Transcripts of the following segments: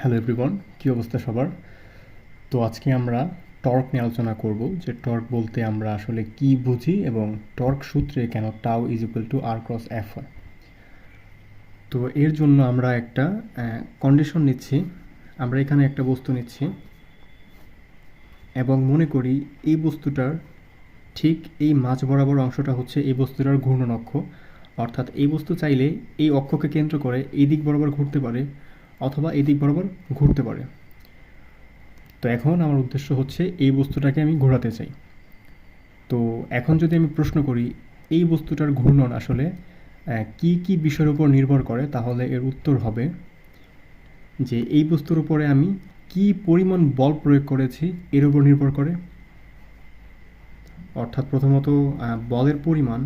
Hello everyone কী অবস্থা সবার? তো আজকে আমরা টর্ক নিয়ে আলোচনা করব, যে টর্ক বলতে আমরা আসলে কি বুঝি এবং টর্ক সূত্রে কেন tau is equal to r cross F হয়। তো এর জন্য আমরা একটা কন্ডিশন নিচ্ছি। আমরা এখানে একটা বস্তু নিচ্ছি এবং মনে করি এই বস্তুটার ঠিক এই মাঝ বরাবর অংশটা হচ্ছে এই বস্তুটার ঘূর্ণন অক্ষ। অর্থাৎ এই বস্তু চাইলে এই অক্ষকে কেন্দ্র করে এই দিক বরাবর ঘুরতে পারে অথবা এদিক বরাবর ঘুরতে পারে। তো এখন আমার উদ্দেশ্য হচ্ছে এই বস্তুটাকে আমি ঘোরাতে চাই। তো এখন যদি আমি প্রশ্ন করি, এই বস্তুটার ঘূর্ণন আসলে কি কি বিষয়ের উপর নির্ভর করে, তাহলে এর উত্তর হবে যে এই বস্তুর উপরে আমি কি পরিমাণ বল প্রয়োগ করেছি, এর উপর নির্ভর করে। অর্থাৎ প্রথমত বলের পরিমাণ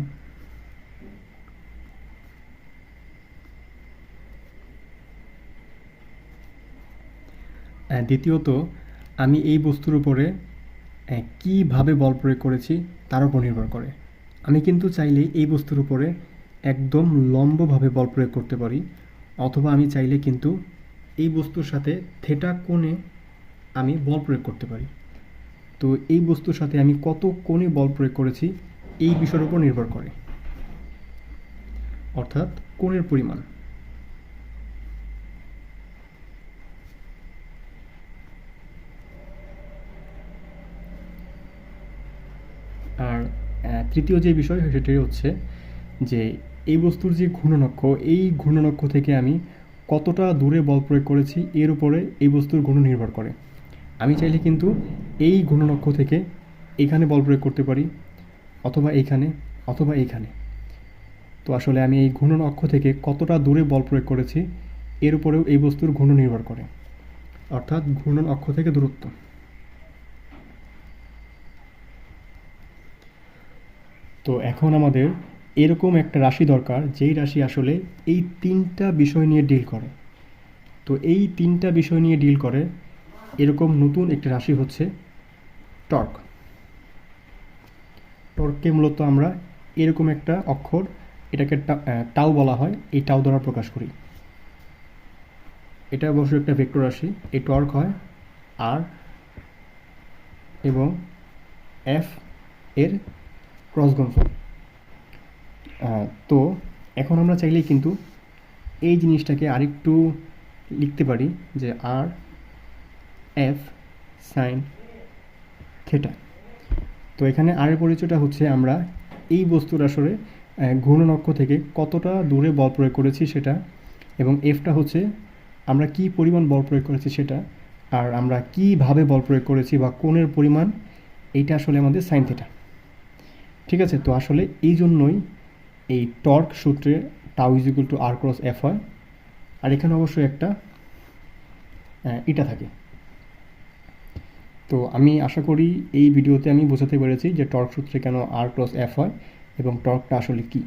দ্বিতীয়ত, আমি এই বস্তুর উপরে কীভাবে বল প্রয়োগ করেছি তার উপর নির্ভর করে। আমি কিন্তু চাইলে এই বস্তুর উপরে একদম লম্বভাবে বল প্রয়োগ করতে পারি, অথবা আমি চাইলে কিন্তু এই বস্তুর সাথে থেটা কোণে আমি বল প্রয়োগ করতে পারি। তো এই বস্তুর সাথে আমি কত কোণে বল প্রয়োগ করেছি এই বিষয়ের উপর নির্ভর করে। অর্থাৎ কোণের পরিমাণ। আর তৃতীয় যে বিষয় সেটাই হচ্ছে যে এই বস্তুর যে ঘূর্ণনক্ষ, এই ঘূর্ণনক্ষ থেকে আমি কতটা দূরে বল প্রয়োগ করেছি, এর উপরে এই বস্তুর গুণ নির্ভর করে। আমি চাইলে কিন্তু এই ঘূর্ণনক্ষ থেকে এখানে বল প্রয়োগ করতে পারি, অথবা এইখানে অথবা এইখানে। তো আসলে আমি এই ঘূর্ণন অক্ষ থেকে কতটা দূরে বল প্রয়োগ করেছি, এর উপরেও এই বস্তুর ঘূর্ণ নির্ভর করে। অর্থাৎ ঘূর্ণন অক্ষ থেকে দূরত্ব। তো এখন আমাদের এরকম একটা রাশি দরকার, যেই রাশি আসলে এই তিনটা বিষয় নিয়ে ডিল করে। তো এই তিনটা বিষয় নিয়ে ডিল করে, এরকম নতুন একটি রাশি হচ্ছে টর্ক। টর্ককে মূলত আমরা এরকম একটা অক্ষর, এটাকে টাও বলা হয়, এই টাও দ্বারা প্রকাশ করি। এটা অবশ্যই একটা ভেক্টর রাশি, এই টর্ক হয় আর এবং এফ এর ক্রস গুণফল তো এখন আমরা চাইলেই কিন্তু এই জিনিসটাকে আরেকটু লিখতে পারি যে আর এফ সাইন থেটা। তো এখানে আরের পরিচয়টা হচ্ছে আমরা এই বস্তুর আসলে ঘূর্ণনক্ষ থেকে কতটা দূরে বল প্রয়োগ করেছি সেটা এবং এফটা হচ্ছে আমরা কি পরিমাণ বল প্রয়োগ করেছি সেটা আর আমরা কীভাবে বল প্রয়োগ করেছি বা কোণের পরিমাণ, এইটা আসলে আমাদের সাইন থেটা। ঠিক আছে, তো আসলে এই জন্যই এই টর্ক সূত্রে tau is equal to r cross F হয়। আর এখানে অবশ্যই একটা ইটা থাকে। তো আমি আশা করি এই ভিডিওতে আমি বোঝাতে পেরেছি যে টর্ক সূত্রে কেন আর ক্রস এফ হয় এবং টর্কটা আসলে কী।